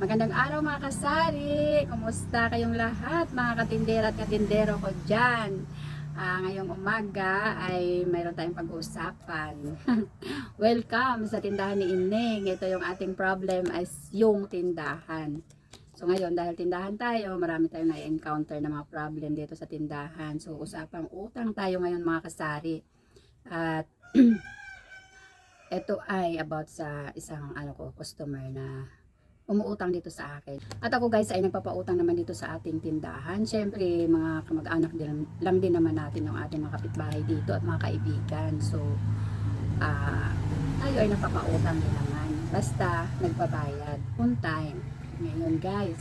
Magandang araw mga kasari! Kumusta kayong lahat mga katindera at katindero ko dyan? Ah, ngayong umaga ay mayroon tayong pag-uusapan. Welcome sa tindahan ni Ining. Ito yung ating problem is yung tindahan. So ngayon dahil tindahan tayo, marami tayong na-encounter na mga problem dito sa tindahan. So usapang utang tayo ngayon mga kasari. At ito ay about sa isang ano ko customer na umuutang dito sa akin. At ako guys ay nagpapautang naman dito sa ating tindahan. Siyempre mga kamag-anak din, lang din naman natin yung ating mga kapitbahay dito at mga kaibigan. So ah tayo ay nagpapautang din naman. Basta nagbabayad on time. Ngayon guys,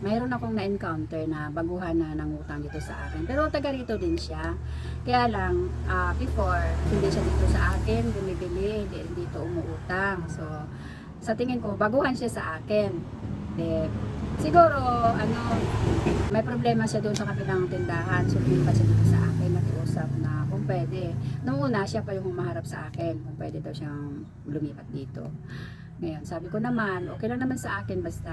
mayroon akong na-encounter na baguhan na ng utang dito sa akin. Pero taga rito din siya. Kaya lang, ah, before, hindi siya dito sa akin, bumibili, dito umuutang. So, sa tingin ko, baguhan siya sa akin. De, siguro, ano, may problema siya doon sa kabilang tindahan. So, lumipat siya dito sa akin, nakiusap na kung pwede. Noong una, siya pa yung humaharap sa akin, kung pwede daw siyang lumipat dito. Ngayon, sabi ko naman, okay lang naman sa akin, basta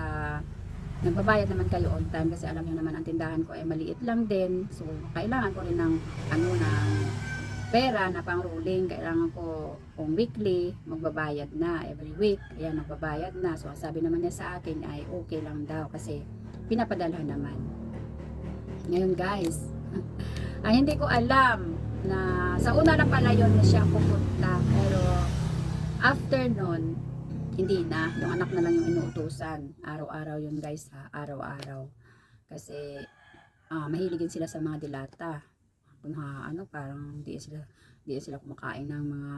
nagbabayad naman kayo on time kasi alam niyo naman ang tindahan ko ay maliit lang din. So, kailangan ko rin ng ano ng pera na pang ruling. Kailangan ko kung weekly, magbabayad na every week. Ayan, magbabayad na. So, sabi naman niya sa akin ay okay lang daw kasi pinapadala naman. Ngayon guys, ay hindi ko alam na sa una na pala yun na siya pupunta. Pero after nun, hindi na. Yung anak na lang yung inuutusan. Araw-araw yun guys ha. Araw-araw. Kasi ah, mahiligin sila sa mga dilata. Ha, ano, parang di sila, di sila kumakain ng mga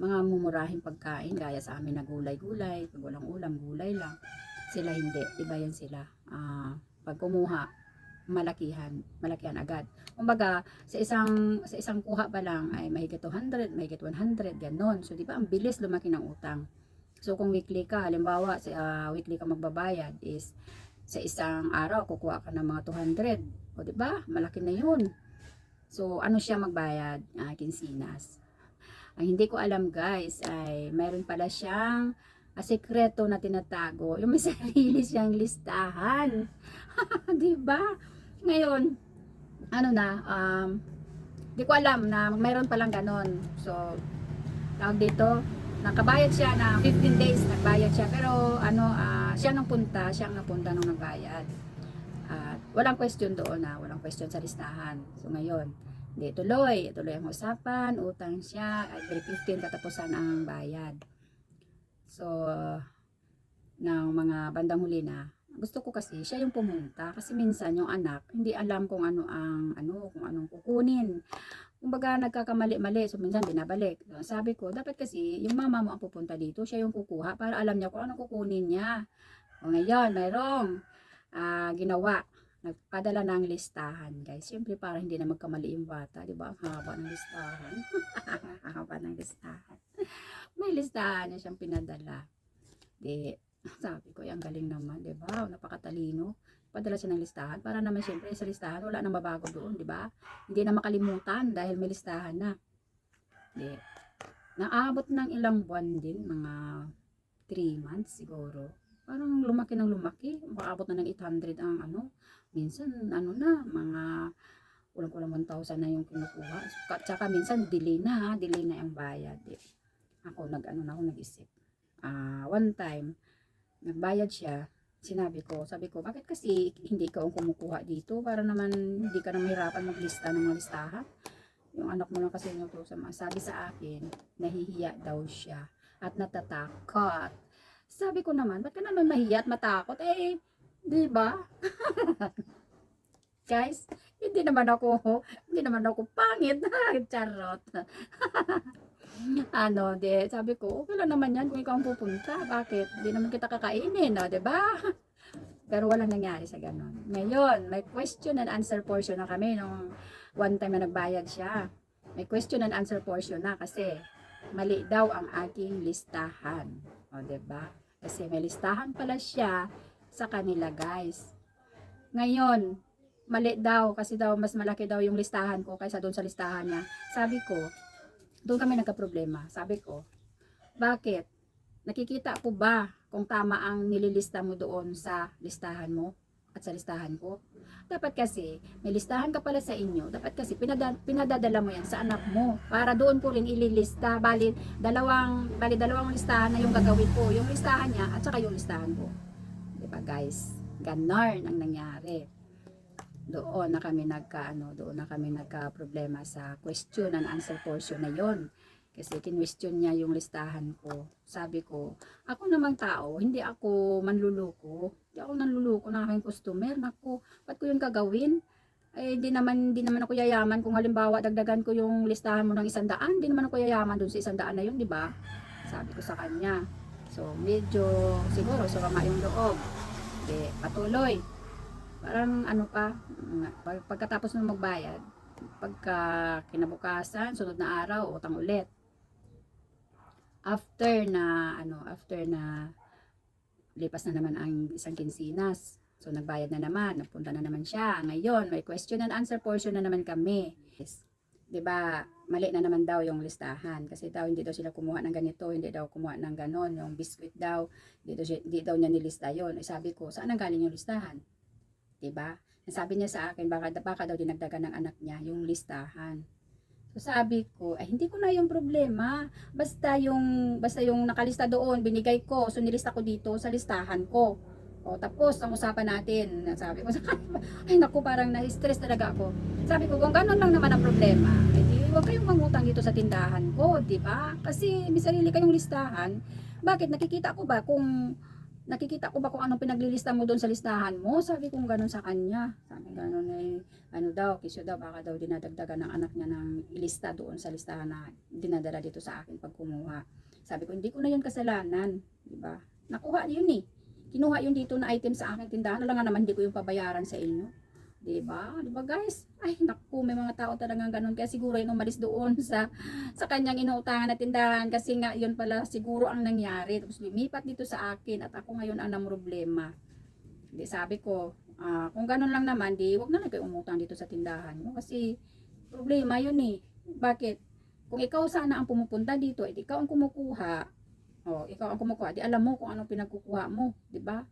mga mumurahing pagkain gaya sa amin na gulay-gulay, pag walang ulam, gulay lang. Sila hindi, iba yan sila. Ah, pag kumuha, malakihan, malakihan agad. Kumbaga, sa isang sa isang kuha pa lang ay mahigit 200, mahigit 100, ganon. So, di ba, ang bilis lumaki ng utang. So, kung weekly ka, halimbawa, sa ah, weekly ka magbabayad is sa isang araw, kukuha ka ng mga 200. O, di ba? Malaki na yun. So, ano siya magbayad? Ah, kinsinas. Ang hindi ko alam guys ay mayroon pala siyang ah, sekreto na tinatago. Yung may sarili siyang listahan. di ba? Ngayon, ano na, um, di ko alam na mayroon palang ganon. So, tawag dito, nakabayad siya na 15 days, nagbayad siya. Pero, ano, ah, siya nang punta, siya ang napunta nung nagbayad. Walang question doon na, walang question sa listahan. So, ngayon, di tuloy, tuloy ang usapan, utang siya, every 15 katapusan ang bayad. So, ng mga bandang huli na, gusto ko kasi siya yung pumunta. Kasi minsan yung anak hindi alam kung ano ang ano kung anong kukunin. Kumbaga nagkakamali-mali. So minsan binabalik. Sabi ko dapat kasi yung mama mo ang pupunta dito. Siya yung kukuha para alam niya kung anong kukunin niya. O ngayon mayroong ah, ginawa nagpadala ng listahan guys siyempre para hindi na magkamali yung bata di ba ang haba ng listahan ang haba ng listahan may listahan na siyang pinadala di sabi ko, ang galing naman, di ba? Napakatalino. Padala siya ng listahan. Para naman siyempre sa listahan, wala nang mabago doon, di ba? Hindi na makalimutan dahil may listahan na. Di. Naabot ng ilang buwan din, mga 3 months siguro. Parang lumaki ng lumaki. Makaabot na ng 800 ang ano. Minsan, ano na, mga kulang-kulang 1,000 na yung kinukuha. Tsaka minsan, delay na ha. Delay na yung bayad. Di. Ako, nag-ano na ako, nag-isip. Ah, one time, nagbayad siya, sinabi ko, sabi ko, bakit kasi hindi ka ang kumukuha dito para naman hindi ka na mahirapan maglista ng mga listahan? Yung anak mo lang kasi yung sa sabi sa akin, nahihiya daw siya at natatakot. Sabi ko naman, ba't ka naman mahiya at matakot? Eh, di ba? Guys, hindi naman ako, hindi naman ako pangit. Charot. ano, de, sabi ko, okay lang naman yan kung ikaw ang pupunta. Bakit? Hindi naman kita kakainin, no? 'di ba? Pero walang nangyari sa ganon. Ngayon, may question and answer portion na kami nung one time na nagbayad siya. May question and answer portion na kasi mali daw ang aking listahan. O, ba? Kasi may listahan pala siya sa kanila, guys. Ngayon, mali daw kasi daw mas malaki daw yung listahan ko kaysa doon sa listahan niya. Sabi ko, doon kami nagka-problema. Sabi ko, bakit? nakikita ko ba kung tama ang nililista mo doon sa listahan mo at sa listahan ko? Dapat kasi, may listahan ka pala sa inyo. Dapat kasi, pinada, pinadadala mo yan sa anak mo. Para doon ko rin ililista. Bali, dalawang, bali, dalawang listahan na yung gagawin ko. Yung listahan niya at saka yung listahan ko. Di ba guys? Ganon ang nangyari. Doon na kami nagka, ano, doon na kami nagka problema sa question and answer portion na yon kasi kinwestiyon niya yung listahan ko. Sabi ko, ako namang tao, hindi ako manluluko. Hindi ako nanluluko ng aking customer. Naku, ba't ko yun gagawin? Eh, di naman, di naman ako yayaman kung halimbawa dagdagan ko yung listahan mo ng isang daan, di naman ako yayaman dun sa isang daan na yun, di ba? Sabi ko sa kanya. So, medyo siguro sumama yung loob. Di, patuloy. Parang ano pa, pag, pagkatapos ng magbayad, pagka kinabukasan, sunod na araw, utang ulit after na ano after na lipas na naman ang isang kinsinas. So nagbayad na naman napunta na naman siya. Ngayon may question and answer portion na naman kami. Yes. 'di ba mali na naman daw yung listahan. Kasi daw hindi daw sila kumuha ng ganito hindi daw kumuha ng ganon. Yung biscuit daw hindi daw, hindi daw niya nilista yon eh, sabi ko saan ang galing yung listahan? 'di ba? Sabi niya sa akin baka, baka daw dinagdagan ng anak niya yung listahan So sabi ko, ay hindi ko na yung problema. Basta yung basta yung nakalista doon, binigay ko, so nilista ko dito sa listahan ko. O tapos ang usapan natin, sabi ko sa kanya, ay naku parang na-stress talaga ako. Sabi ko, kung ganun lang naman ang problema, ay di huwag kayong mangutang dito sa tindahan ko, di ba? Kasi may sarili kayong listahan. Bakit nakikita ko ba kung nakikita ko ba kung anong pinaglilista mo doon sa listahan mo? Sabi ko ganun sa kanya. Sabi ganun eh, ano daw, kisyo daw, baka daw dinadagdagan ng anak niya ng ilista doon sa listahan na dinadala dito sa akin pag kumuha. Sabi ko, hindi ko na yun kasalanan. Di ba? Nakuha yun eh. Kinuha yun dito na item sa aking tindahan. Alam nga naman, hindi ko yung pabayaran sa inyo. Di ba? Di ba guys? Ay, naku, may mga tao talagang ganun. Kaya siguro yun umalis doon sa sa kanyang inuutangan na tindahan kasi nga yun pala siguro ang nangyari. Tapos lumipat dito sa akin at ako ngayon ang problema. Di sabi ko, ah, kung ganun lang naman, di wag na lang kayo umutang dito sa tindahan mo kasi problema yun eh. Bakit? Kung ikaw sana ang pumupunta dito, edi ikaw ang kumukuha. O, ikaw ang kumukuha, di alam mo kung anong pinagkukuha mo, di ba?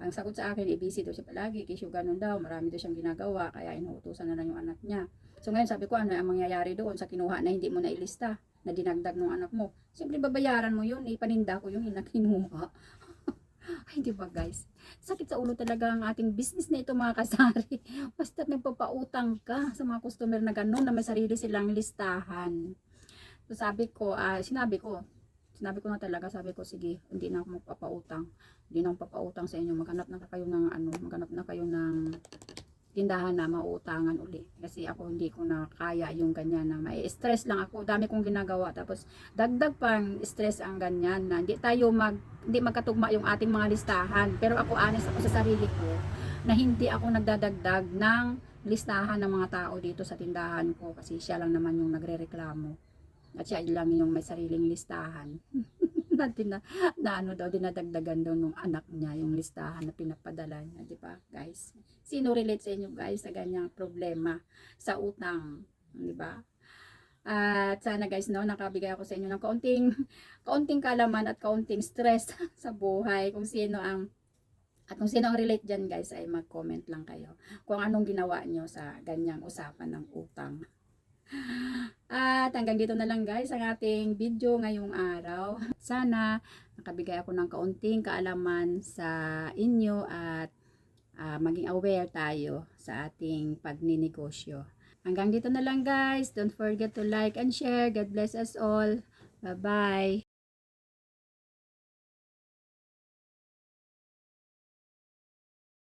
Ang sagot sa akin, eh, busy daw siya palagi, kisyo ganun daw, marami daw siyang ginagawa, kaya inuutosan na lang yung anak niya. So ngayon sabi ko, ano ang mangyayari doon sa kinuha na hindi mo nailista, na dinagdag ng anak mo. Siyempre babayaran mo yun, ipaninda ko yung inakinuha. Ay, di ba guys? Sakit sa ulo talaga ang ating business na ito mga kasari. Basta nagpapautang ka sa mga customer na gano'n na may sarili silang listahan. So sabi ko, ah, sinabi ko, sinabi ko na talaga, sabi ko, sige, hindi na ako magpapautang. Hindi na papautang sa inyo. Maghanap na kayo ng ano, maghanap na kayo ng tindahan na mauutangan uli. Kasi ako hindi ko na kaya yung ganyan na may stress lang ako. Dami kong ginagawa. Tapos dagdag pang stress ang ganyan na hindi tayo mag, hindi magkatugma yung ating mga listahan. Pero ako honest ako sa sarili ko na hindi ako nagdadagdag ng listahan ng mga tao dito sa tindahan ko kasi siya lang naman yung nagrereklamo. At siya lang yung may sariling listahan. Na, tina, na ano daw, dinadagdagan daw nung anak niya yung listahan na pinapadala niya, di ba guys? Sino relate sa inyo guys sa ganyang problema sa utang, di ba? At sana guys no, nakabigay ako sa inyo ng kaunting, kaunting kalaman at kaunting stress sa buhay. Kung sino ang at kung sino ang relate dyan guys ay mag-comment lang kayo kung anong ginawa nyo sa ganyang usapan ng utang. At hanggang dito na lang guys ang ating video ngayong araw. Sana nakabigay ako ng kaunting kaalaman sa inyo at ah, maging aware tayo sa ating pagninegosyo. Hanggang dito na lang guys. Don't forget to like and share. God bless us all. Bye-bye.